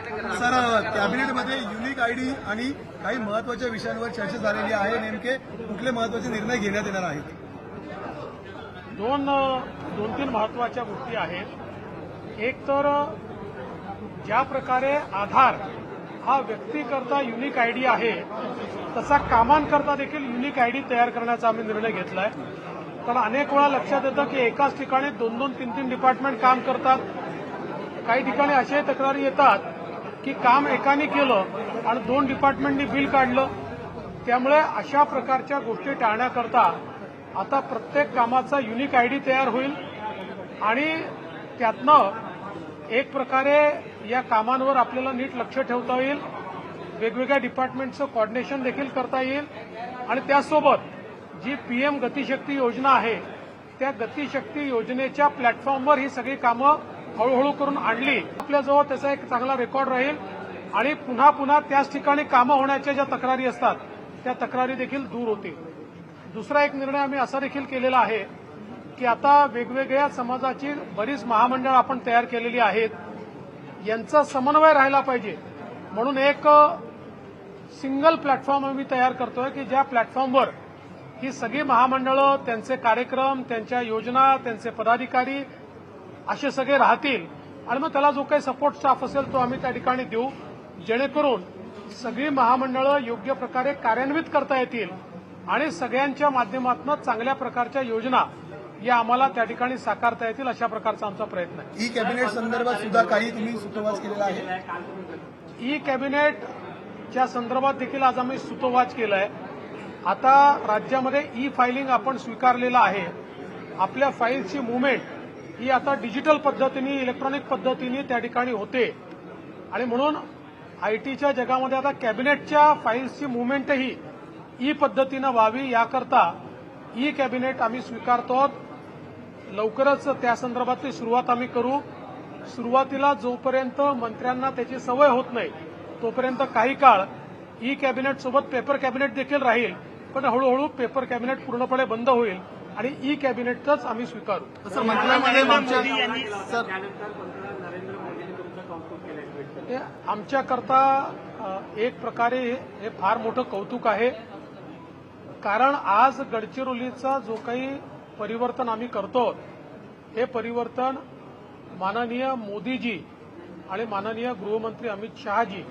Sir कॅबिनेटमध्ये unique ID आणि काही महत्त्वाच्या विषयांवर चर्चा झालेली आहे. नेमके कुठले महत्त्वाचे निर्णय घेण्यात येणार आहेत? दोन दोन तीन महत्त्वाच्या गोष्टी आहेत. एक तर ज्या प्रकारे आधार हा व्यक्तीकरता युनिक आयडी आहे तसा कामांकरता देखील युनिक आयडी तयार करण्याचा आम्ही निर्णय घेतलाय. कारण अनेक वेळा लक्षात येतं की एकाच ठिकाणी दोन दोन तीन तीन डिपार्टमेंट काम करतात. काही ठिकाणी अशाही तक्रारी येतात की काम एकाने केलं आणि दोन डिपार्टमेंटनी बिल काढलं. त्यामुळे अशा प्रकारच्या गोष्टी टाळण्याकरता आता प्रत्येक कामाचा युनिक आयडी तयार होईल. आणि त्यातनं एक प्रकारे या कामांवर आपल्याला नीट लक्ष ठेवता येईल. वेगवेगळ्या डिपार्टमेंटचं कॉर्डिनेशन देखील करता येईल. आणि त्यासोबत जी पीएम गतिशक्ती योजना आहे त्या गतिशक्ती योजनेच्या प्लॅटफॉर्मवर ही सगळी कामं हळूहळू करून आणली. आपल्याजवळ त्याचा एक चांगला रेकॉर्ड राहील. आणि पुन्हा पुन्हा त्याच ठिकाणी कामं होण्याच्या ज्या तक्रारी असतात त्या तक्रारी देखील दूर होतील. दुसरा एक निर्णय आम्ही असा देखील केलेला आहे की आता वेगवेगळ्या समाजाची बरीच महामंडळ आपण तयार केलेली आहेत. यांचा समन्वय राहिला पाहिजे. म्हणून एक सिंगल प्लॅटफॉर्म आम्ही तयार करतोय की ज्या प्लॅटफॉर्मवर ही सगळी महामंडळं त्यांचे कार्यक्रम त्यांच्या योजना त्यांचे पदाधिकारी असे सगळे राहतील. आणि मग त्याला जो काही सपोर्ट स्टाफ असेल तो आम्ही त्या ठिकाणी देऊ. जेणेकरून सगळी महामंडळं योग्य प्रकारे कार्यान्वित करता येतील. आणि सगळ्यांच्या माध्यमातून चांगल्या प्रकारच्या योजना या आम्हाला त्या ठिकाणी साकारता येतील अशा प्रकारचा आमचा प्रयत्न आहे. ई कॅबिनेट संदर्भात सुद्धा काही तुम्ही सुतोवाच केलेला आहे? ई कॅबिनेटच्या संदर्भात देखील आज आम्ही सुतोवाच केलाय. आता राज्यामध्ये ई फायलिंग आपण स्वीकारलेलं आहे. आपल्या फाईलची मुवमेंट ही आता डिजिटल पद्धतीने इलेक्ट्रॉनिक पद्धतीने त्या ठिकाणी होते. आणि म्हणून आयटीच्या जगामध्ये आता कॅबिनेटच्या फाईल्सची मुवमेंटही ई पद्धतीनं व्हावी याकरता ई कॅबिनेट आम्ही स्वीकारतो आहोत. लवकरच त्या संदर्भातली सुरुवात आम्ही करू. सुरुवातीला जोपर्यंत मंत्र्यांना त्याची सवय होत नाही तोपर्यंत काही काळ ई कॅबिनेट सोबत पेपर कॅबिनेट देखील राहील. पण हळूहळू पेपर कॅबिनेट पूर्णपणे बंद होईल. आणि ई कॅबिनेटच आम्ही स्वीकारू. सर मंत्र्यामध्ये मागच्या सर. हे आमच्याकरता अ, एक प्रकारे हे फार मोठं कौतुक आहे. कारण आज गडचिरोलीचा जो काही परिवर्तन आम्ही करतो हे परिवर्तन माननीय मोदीजी आणि माननीय गृहमंत्री अमित शहाजी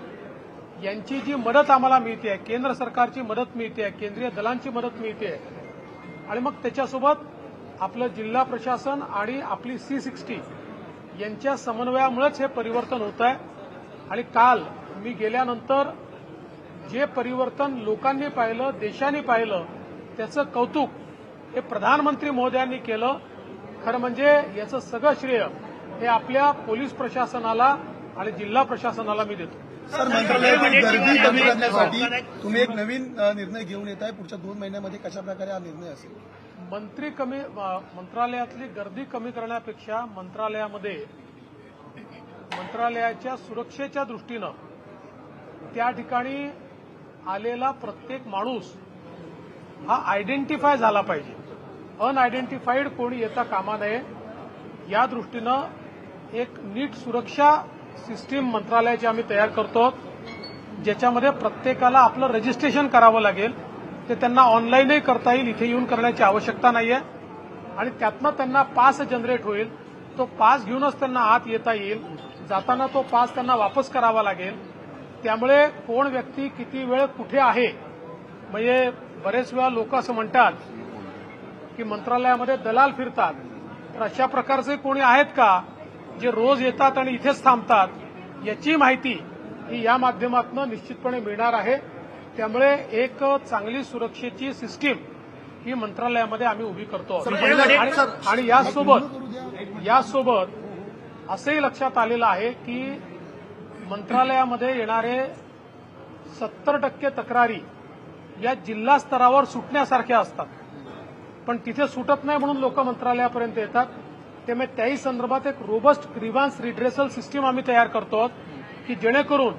यांची जी मदत आम्हाला मिळते केंद्र सरकारची मदत मिळते केंद्रीय दलांची मदत मिळते आणि मग त्याच्यासोबत आपलं जिल्हा प्रशासन आणि आपली सी सिक्स्टी यांच्या समन्वयामुळेच हे परिवर्तन होत आहे. आणि काल मी गेल्यानंतर जे परिवर्तन लोकांनी पाहिलं देशाने पाहिलं त्याचं कौतुक हे प्रधानमंत्री महोदयांनी केलं. खरं म्हणजे याचं सगळं श्रेय हे आपल्या पोलीस प्रशासनाला आणि जिल्हा प्रशासनाला मी देतो. सर मंत्रालयातील गर्दी कमी करण्यासाठी तुम्ही एक नवीन निर्णय घेऊन येत आहे. पुढच्या दोन महिन्यामध्ये कशा प्रकारे हा निर्णय असेल? मंत्री कमी मंत्रालयातली गर्दी कमी करण्यापेक्षा मंत्रालयामध्ये मंत्रालयाच्या सुरक्षेच्या दृष्टीनं त्या ठिकाणी आलेला प्रत्येक माणूस हा आयडेंटिफाय झाला पाहिजे. अनआयडेंटिफाईड कोणी येता कामा नये. या दृष्टीनं एक नीट सुरक्षा सिस्टीम मंत्रालयाची आम्ही तयार करतो. ज्याच्यामध्ये प्रत्येकाला आपलं रजिस्ट्रेशन करावं लागेल. ते त्यांना ऑनलाईनही करता येईल इथे येऊन करण्याची आवश्यकता नाहीये. आणि त्यातनं त्यांना पास जनरेट होईल. तो पास घेऊनच त्यांना आत येता येईल. जाताना तो पास त्यांना वापस करावा लागेल. त्यामुळे कोण व्यक्ती किती वेळ कुठे आहे? म्हणजे बरेच वेळा लोक असं म्हणतात की मंत्रालयामध्ये दलाल फिरतात. तर अशा प्रकारचे कोणी आहेत का? जे रोज येतात आणि इथेच थांबतात याची माहिती ही या माध्यमातून निश्चितपणे मिळणार आहे. त्यामुळे एक चांगली सुरक्षेची सिस्टीम ही मंत्रालयामध्ये आम्ही उभी करतो. आणि- यासोबत यासोबत असंही लक्षात आलेलं आहे की मंत्रालयामध्ये येणारे सत्तर टक्के तक्रारी या जिल्हा स्तरावर सुटण्यासारख्या असतात. पण तिथे सुटत नाही म्हणून लोक मंत्रालयापर्यंत येतात. त्यामुळे त्याही संदर्भात एक रोबस्ट ग्रीवान्स रिड्रेसल सिस्टीम आम्ही तयार करतो की जेणेकरून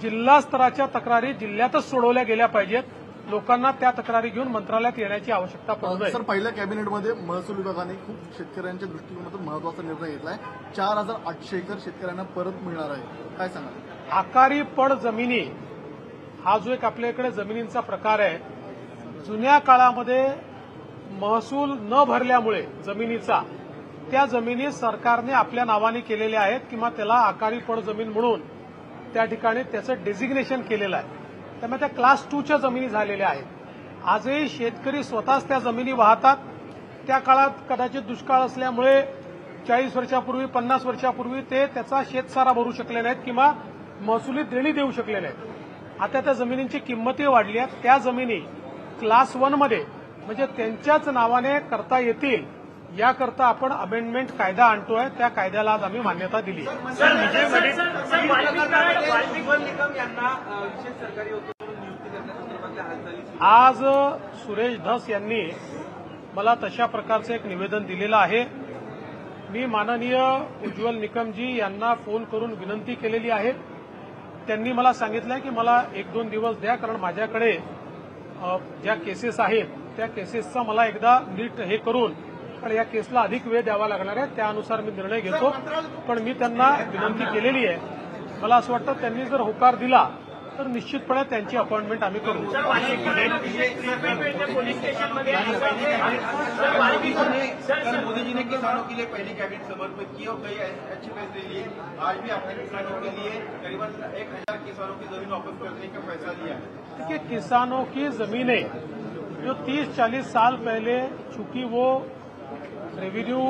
जिल्हा स्तराच्या तक्रारी जिल्ह्यातच सोडवल्या गेल्या पाहिजेत. लोकांना त्या तक्रारी घेऊन मंत्रालयात येण्याची आवश्यकता पडू नये. सर पहिल्या कॅबिनेटमध्ये महसूल विभागाने खूप शेतकऱ्यांच्या दृष्टिकोनातून महत्त्वाचा निर्णय घेतलाय. चार हजार आठशे एकर शेतकऱ्यांना परत मिळणार आहे. काय सांगा आकारी पड जमिनी हा जो एक आपल्याकडे जमिनींचा प्रकार आहे जुन्या काळामध्ये महसूल न भरल्यामुळे जमिनीचा त्या जमिनी सरकारने आपल्या नावाने केलेल्या आहेत किंवा त्याला आकारी पड जमीन म्हणून त्या ठिकाणी त्याचं डेझिग्नेशन केलेलं आहे. त्यामुळे त्या क्लास टूच्या जमिनी झालेल्या आहेत. आजही शेतकरी स्वतःच त्या जमिनी वाहतात. त्या काळात कदाचित दुष्काळ असल्यामुळे चाळीस वर्षापूर्वी पन्नास वर्षापूर्वी ते त्याचा शेतसारा भरू शकले नाहीत किंवा महसुली देणी देऊ शकले नाहीत. आता त्या जमिनींची किंमतही वाढली आहे. त्या जमिनी क्लास वनमध्ये म्हणजे त्यांच्याच नावाने करता येतील याकरता आपण अमेंडमेंट कायदा आणतोय त्या कायद्याला आज आम्ही मान्यता दिली आज सुरेश धस यांनी मला तशा प्रकारचं एक निवेदन दिलेलं आहे. मी माननीय उज्ज्वल निकमजी यांना फोन करून विनंती केलेली आहे. त्यांनी मला सांगितलं की मला एक दोन दिवस द्या कारण माझ्याकडे ज्या केसेस आहेत त्या केसेसचा मला एकदा नीट हे करून पण या केसला अधिक वेळ द्यावा लागणार आहे. त्यानुसार मी निर्णय घेतो. पण मी त्यांना विनंती केलेली आहे. मला असं वाटतं त्यांनी जर होकार दिला तर निश्चितपणे त्यांची अपॉइंटमेंट आम्ही करू. किसानों के लिए पहली कैबिनेट समर्पित की और कई अच्छे फैसले लिए आज भी आपने किसानों के लिए करीबन एक हजार किसानों की जमीन वापस करने का फैसला लिया किसानों की जमीनें जो 30-40 साल पहले चूंकि वो रेवेन्यू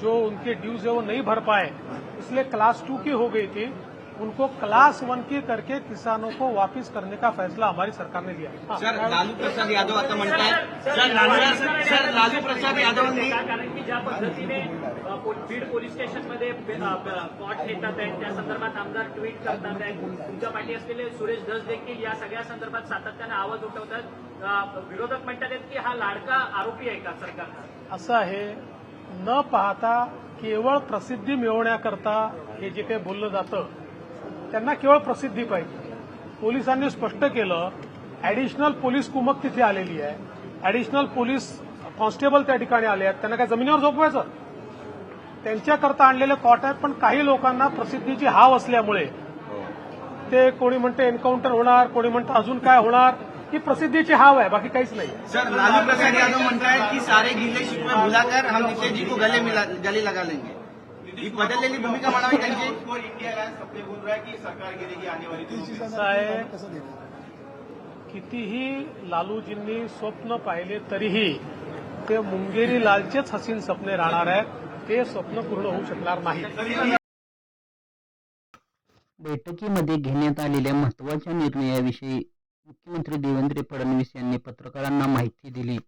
जो उनके ड्यूज है वो नहीं भर पाए। इसलिए क्लास टू की हो गई थी। उनको क्लास वन की करके किसानों को वापस करने का फैसला हमारी सरकार ने लिया। हाँ। सर लालू प्रसाद यादव आता म्हणतायत सर लालू सर लालू प्रसाद यादवांनी कारण की ज्या पद्धतीने बीड पोलीस स्टेशनमध्ये कॉट नेतात आहेत. त्या संदर्भात आमदार ट्विट करतात आहेत. तुमच्या पाठी असलेले सुरेश धस देखील या सगळ्या संदर्भात सातत्याने आवाज़ उठवतात. अ, विरोधक म्हणतात आहेत की हा लाडका आरोपी आहे का सरकारचा? असं आहे न पाहता केवळ प्रसिद्धी मिळवण्याकरता हे जे काही बोललं जातं त्यांना केवळ प्रसिद्धी पाहिजे. पोलिसांनी स्पष्ट केलं ऍडिशनल पोलीस कुमक तिथे आलेली आहे. ऍडिशनल पोलीस कॉन्स्टेबल त्या ठिकाणी आले आहेत. त्यांना काय जमिनीवर झोपवायचं? त्यांच्याकरता आणलेले कॉट आहेत पण काही लोकांना प्रसिद्धीची हाव असल्यामुळे. ते कोणी म्हणते एन्काउंटर होणार कोणी म्हणतं अजून काय होणार? ही प्रसिद्धीची हाव आहे बाकी काहीच नाही सर लालू प्रसाद यादव म्हणतायत की सारे गिल्ले शिकवे भुलाकर हम नीतीश जी को गले मिला गले लगा लेंगे. ही बदललेली भूमिका म्हणावी त्यांची. सपने बोल रहा है कि सरकार गिरेगी आने वाली कितीही लालूजींनी स्वप्न पाहिले तरीही ते मुंगेरी लालचेच हसीन स्वप्ने राहणार आहेत. ते स्वप्न पूर्ण होऊ शकणार नाही बैठकीमध्ये घेण्यात आलेल्या महत्त्वाच्या निर्णयाविषयी मुख्यमंत्री देवेंद्र फडणवीस यांनी पत्रकारांना माहिती दिली.